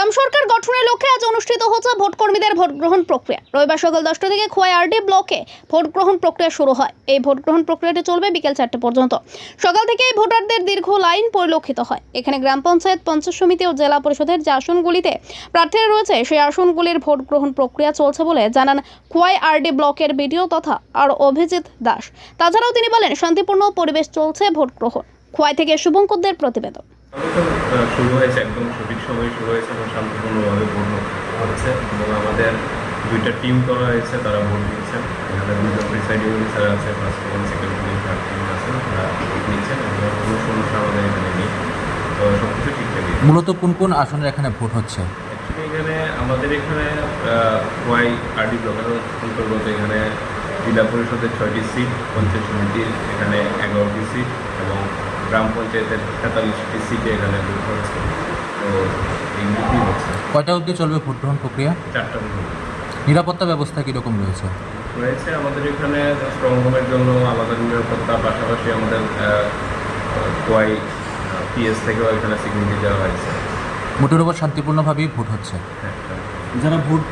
গ্রাম সরকার গঠনের লক্ষ্যে আজ অনুষ্ঠিত হচ্ছে ভোট কর্মীদের ভোট গ্রহণ প্রক্রিয়া। রবিবার সকাল দশটা থেকে খোয়াই আরডি ব্লকে ভোট গ্রহণ প্রক্রিয়া শুরু হয়। এই ভোট গ্রহণ প্রক্রিয়াটি চলবে বিকেল চারটে পর্যন্ত। সকাল থেকেই ভোটারদের দীর্ঘ লাইন পরিলক্ষিত হয়। এখানে গ্রাম পঞ্চায়েত পঞ্চায়েত সমিতি ও জেলা পরিষদের যে আসনগুলিতে প্রার্থীরা রয়েছে, সেই আসনগুলির ভোট গ্রহণ প্রক্রিয়া চলছে বলে জানান খোয়াই আরডি ব্লকের বিডিও তথা আর অভিজিৎ দাস। তাছাড়াও তিনি বলেন, শান্তিপূর্ণ পরিবেশ চলছে ভোট গ্রহণ খোয়াই থেকে শুভঙ্করদের প্রতিবেদন। শুরু হয়েছে একদম সঠিক সময় শুরু হয়েছে এবং শান্তিপূর্ণভাবে ভোট হচ্ছে এবং আমাদের দুইটা টিম করা হয়েছে তারা ভোট দিচ্ছেন এখানে দুজন প্রিসাইডিং অফিসার আছে ফার্স্ট এবং সেকেন্ড টিম থার্ড টিম আছে তারা ভোট নিচ্ছেন এবং কোনো সমস্যা আমাদের এখানে নেই। তো সব কিছু ঠিকঠাকই মূলত কোন কোন আসনের এখানে ভোট হচ্ছে? এখানে আমাদের এখানে ওয়াই আরডি ব্লকের অন্তর্গত এখানে জেলা পরিষদের ছয়টি সিট পঞ্চায়েত সমিতির এখানে এগারোটি সিট এবং গ্রাম পঞ্চায়েতের তেতাল্লিশটি সিটে এখানে ভোট হচ্ছে। তো এইগুলি হচ্ছে। কয়টা অবধি চলবে ভোট গ্রহণ প্রক্রিয়া? চারটা নিরাপত্তা ব্যবস্থা কীরকম রয়েছে? রয়েছে আমাদের এখানে স্ট্রং রুমের জন্য আলাদা নিরাপত্তা পাশাপাশি আমাদের ওয়াই পিএস থেকেও এখানে সিকিউরিটি দেওয়া হয়েছে। ভোটের উপর শান্তিপূর্ণভাবেই ভোট হচ্ছে। হ্যাঁ। যারা ভোট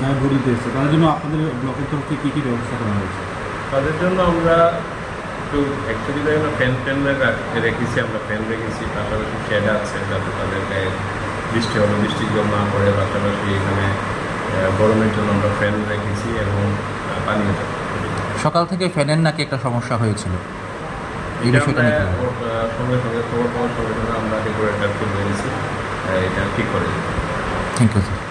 যারা ভোট দিতে এসছে তাদের জন্য আপনাদের ব্লকের তরফ থেকে কী কী ব্যবস্থা করা হয়েছে? তাদের জন্য আমরা একটু অ্যাকচুয়ালি দেখেন ফ্যান ফ্যান রেখেছি আমরা ফ্যান রেখেছি পাশাপাশি শেড আছে যাতে তাদের গায়ে বৃষ্টি হলে বৃষ্টি জল না পড়ে পাশাপাশি এখানে গরমের জন্য আমরা ফ্যান রেখেছি এবং জল। সকাল থেকে ফ্যানের নাকি একটা সমস্যা হয়েছিল? এই বিষয়টা আমরা সঙ্গে সঙ্গে খবর পাওয়ার সঙ্গে সঙ্গে আমরা ডেকোরেটারকে বলেছি আহ, এটা ঠিক করে থ্যাংক ইউ স্যার